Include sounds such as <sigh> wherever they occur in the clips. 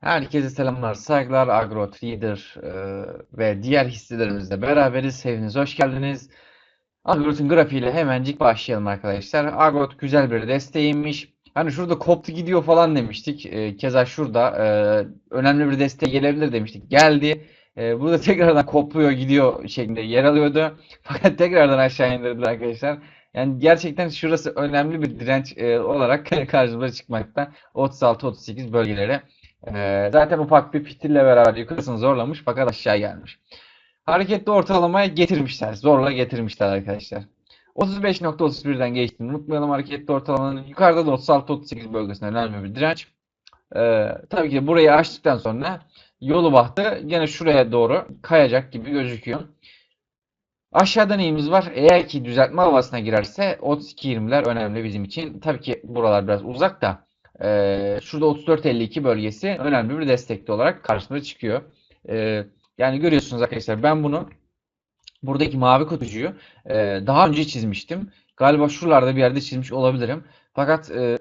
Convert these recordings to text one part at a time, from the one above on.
Herkese selamlar, saygılar. Agro Trader e, ve diğer hisselerimizle beraberiz. Hepiniz hoş geldiniz. Agrot'un grafiğiyle hemencik başlayalım arkadaşlar. Agrot güzel bir desteğiymiş. Hani şurada koptu gidiyor falan demiştik. E, keza şurada e, önemli bir desteğe gelebilir demiştik. Geldi. E, burada <laughs> tekrardan kopuyor gidiyor şeklinde yer alıyordu. <laughs> Fakat tekrardan aşağı indirdi arkadaşlar. Yani gerçekten şurası önemli bir direnç e, olarak <laughs> karşımıza çıkmakta. 36-38 bölgelere. Ee, zaten ufak bir fitille beraber yukarısını zorlamış fakat aşağı gelmiş. Hareketli ortalamaya getirmişler. Zorla getirmişler arkadaşlar. 35.31'den geçtiğini unutmayalım hareketli ortalamanın. Yukarıda da 36-38 bölgesinde önemli bir direnç. Ee, tabii ki burayı açtıktan sonra yolu bahtı gene şuraya doğru kayacak gibi gözüküyor. Aşağıda neyimiz var? Eğer ki düzeltme havasına girerse 32-20'ler önemli bizim için. Tabii ki buralar biraz uzak da ee, şurada 34-52 bölgesi önemli bir destekli olarak karşımıza çıkıyor. Ee, yani görüyorsunuz arkadaşlar ben bunu buradaki mavi kutucuğu e, daha önce çizmiştim. Galiba şuralarda bir yerde çizmiş olabilirim. Fakat e,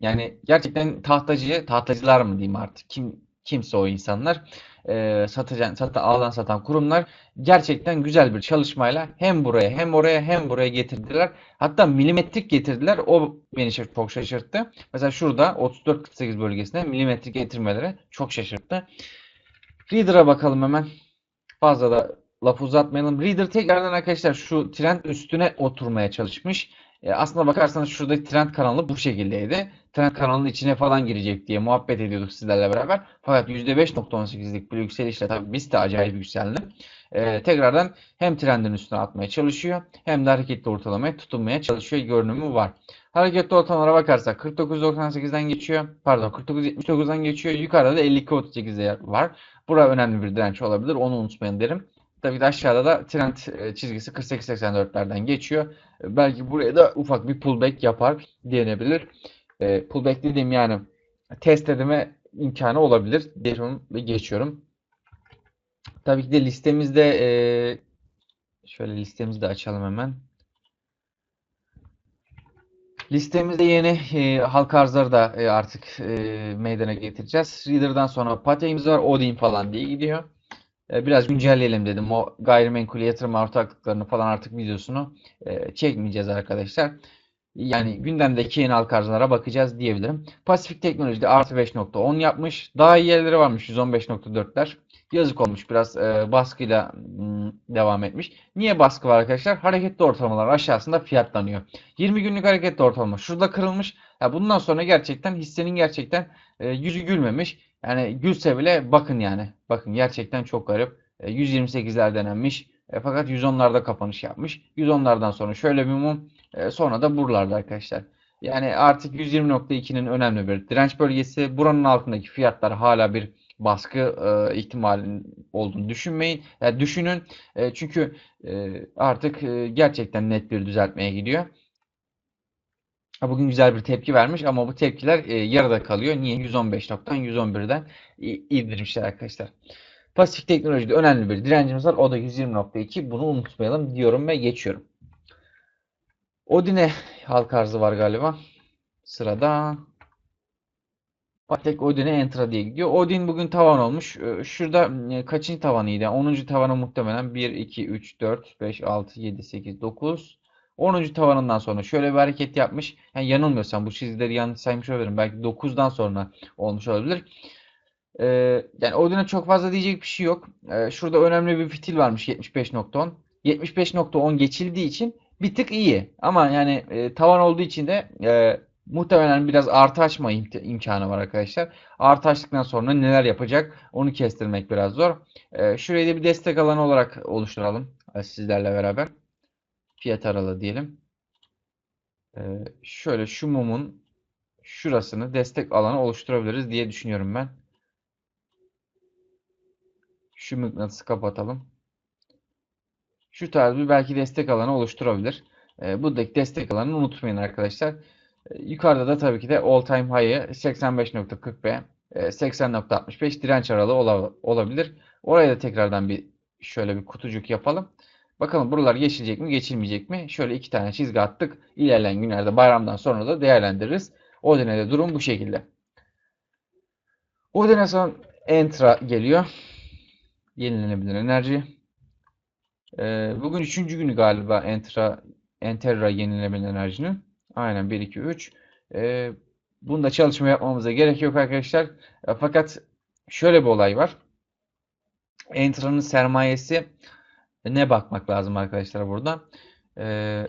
yani gerçekten tahtacı, tahtacılar mı diyeyim artık kim kimse o insanlar e, satıcan, sata, alan satan kurumlar gerçekten güzel bir çalışmayla hem buraya hem oraya hem buraya getirdiler. Hatta milimetrik getirdiler. O beni çok şaşırttı. Mesela şurada 34-48 bölgesinde milimetrik getirmeleri çok şaşırttı. Reader'a bakalım hemen. Fazla da laf uzatmayalım. Reader tekrardan arkadaşlar şu trend üstüne oturmaya çalışmış. E, aslına bakarsanız şuradaki trend kanalı bu şekildeydi. Trend kanalının içine falan girecek diye muhabbet ediyorduk sizlerle beraber. Fakat %5.18'lik bir yükselişle tabii biz de acayip yükseldi. E, tekrardan hem trendin üstüne atmaya çalışıyor hem de hareketli ortalamaya tutunmaya çalışıyor görünümü var. Hareketli ortalamalara bakarsak 49.98'den geçiyor. Pardon 49.79'dan geçiyor. Yukarıda da 52.38'de var. Bura önemli bir direnç olabilir. Onu unutmayın derim. Tabii de aşağıda da trend e, çizgisi 48-84'lerden geçiyor. E, belki buraya da ufak bir pullback yapar denebilir. E, pullback dediğim yani test edeme imkanı olabilir diyorum ve geçiyorum. Tabii ki de listemizde şöyle listemizi de açalım hemen. Listemizde yeni e, halka arzları da e, artık e, meydana getireceğiz. Reader'dan sonra Pate'imiz var. Odin falan diye gidiyor. E, biraz güncelleyelim dedim. O gayrimenkul yatırım ortaklıklarını falan artık videosunu e, çekmeyeceğiz arkadaşlar. Yani gündemdeki yeni halka arzlara bakacağız diyebilirim. Pasifik Teknoloji'de artı 5.10 yapmış. Daha iyi yerleri varmış 115.4'ler. Yazık olmuş biraz e, baskıyla m, devam etmiş. Niye baskı var arkadaşlar? Hareketli ortalamalar aşağısında fiyatlanıyor. 20 günlük hareketli ortalama şurada kırılmış. Ya bundan sonra gerçekten hissenin gerçekten e, yüzü gülmemiş. Yani gülse bile bakın yani. Bakın gerçekten çok garip. E, 128'ler denenmiş. E, fakat 110'larda kapanış yapmış. 110'lardan sonra şöyle bir mum. E, sonra da buralarda arkadaşlar. Yani artık 120.2'nin önemli bir direnç bölgesi. Buranın altındaki fiyatlar hala bir baskı e, ihtimalinin olduğunu düşünmeyin. Yani düşünün. E, çünkü e, artık e, gerçekten net bir düzeltmeye gidiyor. Bugün güzel bir tepki vermiş ama bu tepkiler e, yarıda kalıyor. Niye? 115.'dan 111'den indirmişler arkadaşlar. Pasifik teknolojide önemli bir direncimiz var. O da 120.2. Bunu unutmayalım diyorum ve geçiyorum. Odin'e halka arzı var galiba. Sırada Patek Odin'e Entra diye gidiyor. Odin bugün tavan olmuş. Şurada e, kaçıncı tavanıydı? 10. tavanı muhtemelen 1, 2, 3, 4, 5, 6, 7, 8, 9. 10. tavanından sonra şöyle bir hareket yapmış. Yani yanılmıyorsam bu çizgileri yanlış saymış olabilirim. Belki 9'dan sonra olmuş olabilir. Ee, yani Odin'e çok fazla diyecek bir şey yok. Ee, şurada önemli bir fitil varmış 75.10. 75.10 geçildiği için bir tık iyi. Ama yani e, tavan olduğu için de e, muhtemelen biraz artı açma imkanı var arkadaşlar. Artı açtıktan sonra neler yapacak onu kestirmek biraz zor. E, şurayı da bir destek alanı olarak oluşturalım e, sizlerle beraber. Fiyat aralığı diyelim. E, şöyle şu mumun şurasını destek alanı oluşturabiliriz diye düşünüyorum ben. Şu mıknatısı kapatalım. Şu tarz bir belki destek alanı oluşturabilir. E, buradaki destek alanını unutmayın arkadaşlar. E, yukarıda da tabii ki de all time high'ı 85.40 ve 80.65 direnç aralığı ola, olabilir. Oraya da tekrardan bir şöyle bir kutucuk yapalım. Bakalım buralar geçilecek mi geçilmeyecek mi? Şöyle iki tane çizgi attık. İlerleyen günlerde bayramdan sonra da değerlendiririz. O dönemde durum bu şekilde. En son Entra geliyor. Yenilenebilir enerji. Ee, bugün üçüncü günü galiba Entra, Enterra yenilenebilir enerjinin. Aynen 1, 2, 3. Ee, bunda çalışma yapmamıza gerek yok arkadaşlar. E, Fakat şöyle bir olay var. Entra'nın sermayesi ne bakmak lazım arkadaşlar burada. Ee,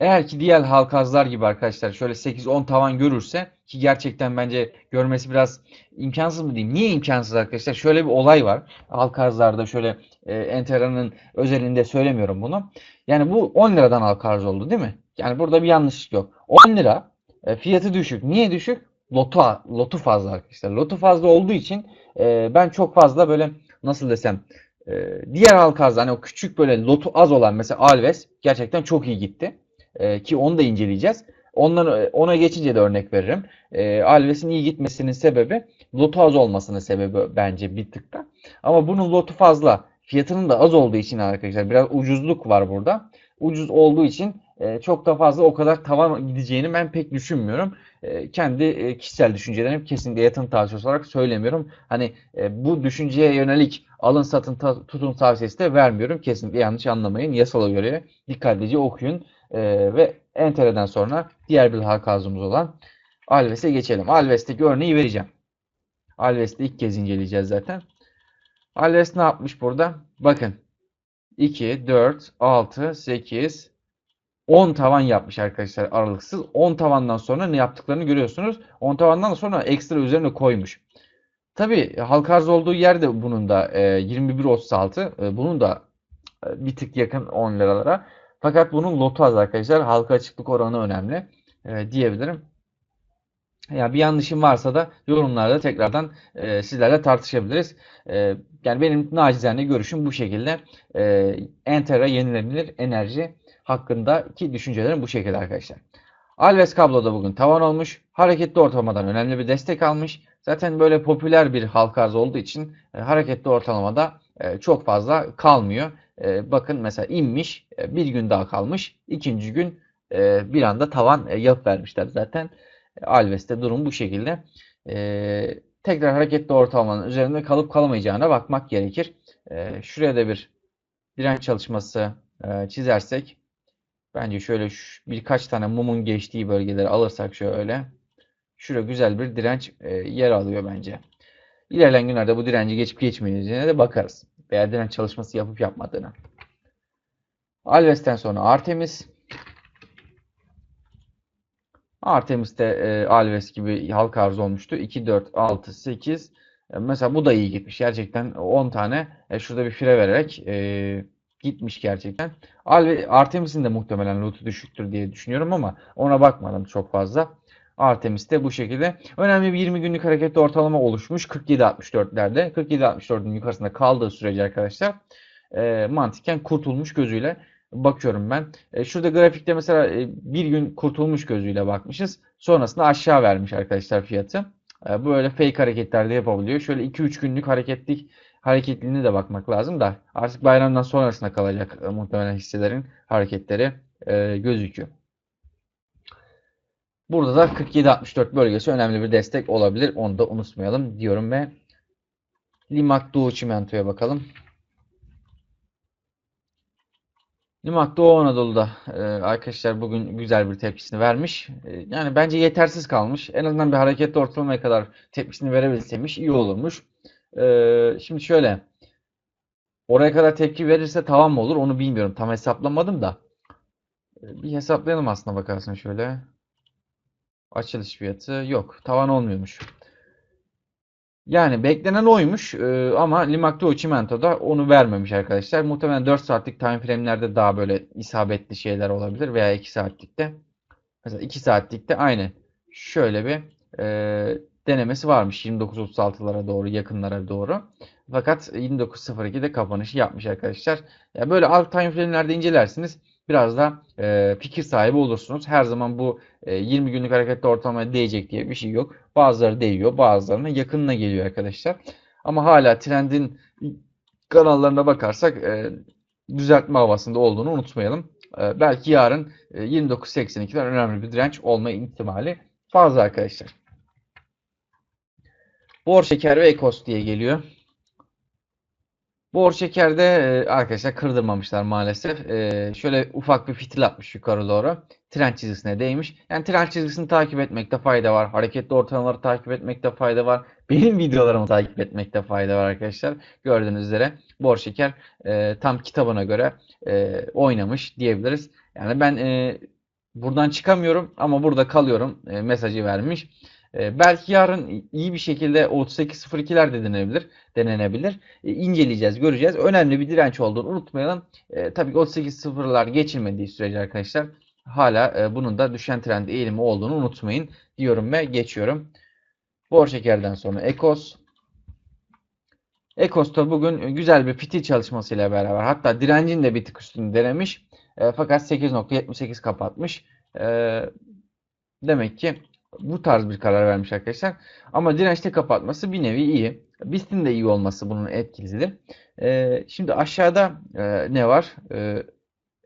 Eğer ki diğer halkazlar gibi arkadaşlar şöyle 8-10 tavan görürse ki gerçekten bence görmesi biraz imkansız mı diyeyim? Niye imkansız arkadaşlar? Şöyle bir olay var. Halkazlarda şöyle e, Entera'nın özelinde söylemiyorum bunu. Yani bu 10 liradan halkaz oldu değil mi? Yani burada bir yanlışlık yok. 10 lira e, fiyatı düşük. Niye düşük? Lotu, lotu fazla arkadaşlar. Lotu fazla olduğu için e, ben çok fazla böyle nasıl desem e, diğer halkazda hani o küçük böyle lotu az olan mesela Alves gerçekten çok iyi gitti. E, ki onu da inceleyeceğiz. Ondan ona geçince de örnek veririm. E, Alves'in iyi gitmesinin sebebi lotu az olmasının sebebi bence bir tık da. Ama bunun lotu fazla. Fiyatının da az olduğu için arkadaşlar biraz ucuzluk var burada. Ucuz olduğu için e, çok da fazla o kadar tavan gideceğini ben pek düşünmüyorum. E, kendi e, kişisel düşüncelerim kesinlikle yatırım tavsiyesi olarak söylemiyorum. Hani e, bu düşünceye yönelik alın satın ta- tutun tavsiyesi de vermiyorum. Kesinlikle yanlış anlamayın. Yasala göre dikkatlice okuyun. E, ve Entera'dan sonra diğer bir halkazımız olan Alves'e geçelim. Alves'teki örneği vereceğim. Alves'te ilk kez inceleyeceğiz zaten. Alves ne yapmış burada? Bakın. 2, 4, 6, 8, 10 tavan yapmış arkadaşlar aralıksız. 10 tavandan sonra ne yaptıklarını görüyorsunuz. 10 tavandan sonra ekstra üzerine koymuş. Tabii halka arz olduğu yerde bunun da e, 21.36 e, bunun da e, bir tık yakın 10 liralara. Fakat bunun lotu az arkadaşlar. Halka açıklık oranı önemli e, diyebilirim. Yani bir yanlışım varsa da yorumlarda tekrardan e, sizlerle tartışabiliriz. E, yani benim nacizane görüşüm bu şekilde. E, Enter'a yenilebilir enerji hakkındaki düşüncelerim bu şekilde arkadaşlar. Alves kabloda bugün tavan olmuş. Hareketli ortalamadan önemli bir destek almış. Zaten böyle popüler bir halka arz olduğu için e, hareketli ortalamada e, çok fazla kalmıyor. E, bakın mesela inmiş, e, bir gün daha kalmış. İkinci gün e, bir anda tavan e, yapıp vermişler zaten. Alves'te durum bu şekilde. E, tekrar hareketli ortalamanın üzerinde kalıp kalamayacağına bakmak gerekir. E, şuraya da bir direnç çalışması e, çizersek bence şöyle birkaç tane mumun geçtiği bölgeleri alırsak şöyle şuraya güzel bir direnç e, yer alıyor bence. İlerleyen günlerde bu direnci geçip geçmeyeceğine de bakarız. Direnç çalışması yapıp yapmadığına. Alves'ten sonra Artemis. Artemis de e, Alves gibi halka arz olmuştu. 2, 4, 6, 8. E, mesela bu da iyi gitmiş. Gerçekten 10 tane e, şurada bir fire vererek e, gitmiş gerçekten. Alve, Artemis'in de muhtemelen loot'u düşüktür diye düşünüyorum ama ona bakmadım çok fazla. Artemis de bu şekilde. Önemli bir 20 günlük hareketli ortalama oluşmuş 47-64'lerde. 47-64'ün yukarısında kaldığı sürece arkadaşlar e, mantıken kurtulmuş gözüyle bakıyorum ben. E, şurada grafikte mesela e, bir gün kurtulmuş gözüyle bakmışız. Sonrasında aşağı vermiş arkadaşlar fiyatı. E, böyle fake hareketler de yapabiliyor. Şöyle 2-3 günlük hareketlik hareketliliğine de bakmak lazım da artık bayramdan sonrasına kalacak e, muhtemelen hisselerin hareketleri e, gözüküyor. Burada da 47-64 bölgesi önemli bir destek olabilir. Onu da unutmayalım diyorum ve Limak Doğu Çimento'ya bakalım. Limak Doğu Anadolu'da e, arkadaşlar bugün güzel bir tepkisini vermiş. E, yani bence yetersiz kalmış. En azından bir hareketli ortalamaya kadar tepkisini verebilseymiş iyi olurmuş. E, şimdi şöyle. Oraya kadar tepki verirse tamam mı olur onu bilmiyorum. Tam hesaplamadım da. Bir hesaplayalım aslında bakarsın şöyle. Açılış fiyatı yok. Tavan olmuyormuş. Yani beklenen oymuş e, ama Limakto Çimento'da onu vermemiş arkadaşlar. Muhtemelen 4 saatlik time frame'lerde daha böyle isabetli şeyler olabilir veya 2 saatlikte. Mesela 2 saatlikte aynı şöyle bir e, denemesi varmış 29.36'lara doğru yakınlara doğru. Fakat 29.02'de kapanışı yapmış arkadaşlar. Yani böyle alt time frame'lerde incelersiniz biraz da e, fikir sahibi olursunuz. Her zaman bu e, 20 günlük hareketli ortalamaya değecek diye bir şey yok. Bazıları değiyor, bazılarına yakınına geliyor arkadaşlar. Ama hala trendin kanallarına bakarsak e, düzeltme havasında olduğunu unutmayalım. E, belki yarın e, 29.82'den önemli bir direnç olma ihtimali fazla arkadaşlar. Bor şeker ve Ekos diye geliyor. Bor şekerde e, arkadaşlar kırdırmamışlar maalesef. E, şöyle ufak bir fitil atmış yukarı doğru. Trend çizgisine değmiş. Yani trend çizgisini takip etmekte fayda var. Hareketli ortalamaları takip etmekte fayda var. <laughs> Benim videolarımı takip etmekte fayda var arkadaşlar. Gördüğünüz üzere Bor şeker e, tam kitabına göre e, oynamış diyebiliriz. Yani ben buradan çıkamıyorum ama burada kalıyorum mesajı vermiş. E, belki yarın iyi bir şekilde 38.02'ler de denenebilir. denenebilir. E, inceleyeceğiz, göreceğiz. Önemli bir direnç olduğunu unutmayalım. E, tabii ki 38.0'lar geçilmediği sürece arkadaşlar hala e, bunun da düşen trend eğilimi olduğunu unutmayın diyorum ve geçiyorum. Bor şekerden sonra Ekos. Ekos da bugün güzel bir fitil çalışmasıyla beraber hatta direncin de bir tık üstünde denemiş. E, fakat 8.78 kapatmış. E, demek ki bu tarz bir karar vermiş arkadaşlar. Ama dirençte kapatması bir nevi iyi. BIST'in de iyi olması bunun etkisidir. E, şimdi aşağıda e, ne var? E,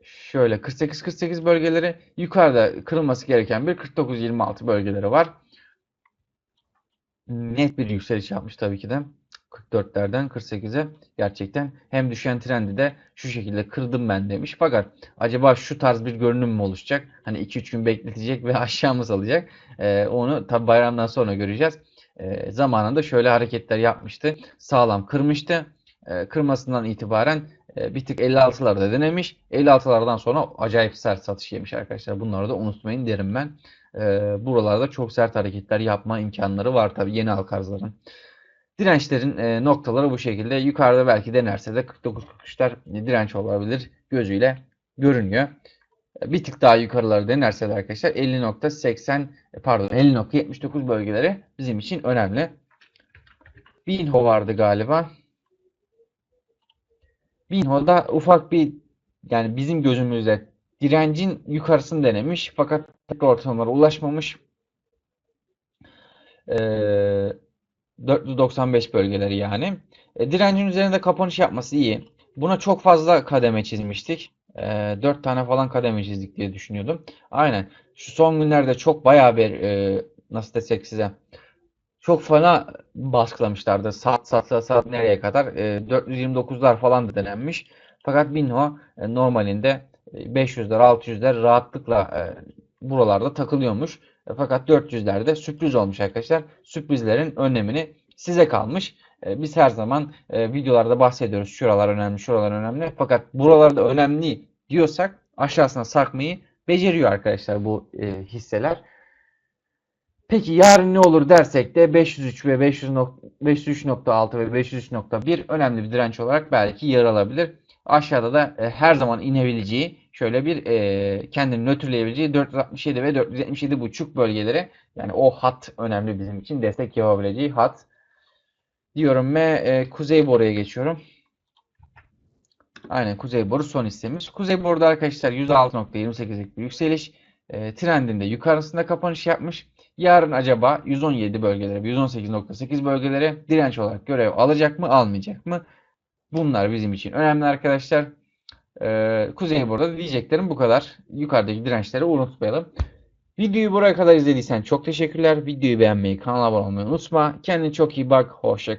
şöyle 48-48 bölgeleri yukarıda kırılması gereken bir 49-26 bölgeleri var. Net bir yükseliş yapmış tabii ki de. 44'lerden 48'e gerçekten hem düşen trendi de şu şekilde kırdım ben demiş. Fakat acaba şu tarz bir görünüm mü oluşacak? Hani 2-3 gün bekletecek ve <laughs> aşağı mı salacak? Ee, onu tabi bayramdan sonra göreceğiz. Ee, zamanında şöyle hareketler yapmıştı. Sağlam kırmıştı. Ee, kırmasından itibaren e, bir tık 56'larda denemiş. 56'lardan sonra acayip sert satış yemiş arkadaşlar. Bunları da unutmayın derim ben. Ee, buralarda çok sert hareketler yapma imkanları var tabi yeni halkarzların. Dirençlerin e, noktaları bu şekilde. Yukarıda belki denerse de 49-43'ler direnç olabilir gözüyle görünüyor. Bir tık daha yukarıları denerse de arkadaşlar 50.80 pardon 50.79 bölgeleri bizim için önemli. Binho vardı galiba. Binho'da ufak bir yani bizim gözümüzde direncin yukarısını denemiş fakat ortamlara ulaşmamış. Ee, 495 bölgeleri yani. E, direncin üzerinde kapanış yapması iyi. Buna çok fazla kademe çizmiştik. E, 4 tane falan kademe çizdik diye düşünüyordum. Aynen. Şu son günlerde çok bayağı bir e, nasıl desek size çok fena baskılamışlardı. Saat saat saat nereye kadar? E, 429'lar falan da denenmiş. Fakat Binho e, normalinde 500'ler 600'ler rahatlıkla e, buralarda takılıyormuş. E, fakat 400'lerde sürpriz olmuş arkadaşlar. Sürprizlerin önemini size kalmış. E, biz her zaman videolarda bahsediyoruz. Şuralar önemli, şuralar önemli. Fakat buralarda önemli diyorsak aşağısına sarkmayı beceriyor arkadaşlar bu hisseler. Peki yarın ne olur dersek de 503 ve 503.6 ve 503.1 önemli bir direnç olarak belki yer alabilir. Aşağıda da e, her zaman inebileceği şöyle bir e, kendini nötrleyebileceği 467 ve 477 buçuk bölgeleri yani o hat önemli bizim için destek yapabileceği hat diyorum ve e, kuzey boruya geçiyorum. Aynen kuzey boru son hissemiz. Kuzey boruda arkadaşlar 106.28'lik bir yükseliş. E, trendinde yukarısında kapanış yapmış. Yarın acaba 117 bölgelere, 118.8 bölgelere direnç olarak görev alacak mı, almayacak mı? Bunlar bizim için önemli arkadaşlar. Ee, Kuzey burada diyeceklerim bu kadar. Yukarıdaki dirençleri unutmayalım. Videoyu buraya kadar izlediysen çok teşekkürler. Videoyu beğenmeyi, kanala abone olmayı unutma. Kendine çok iyi bak. Hoşça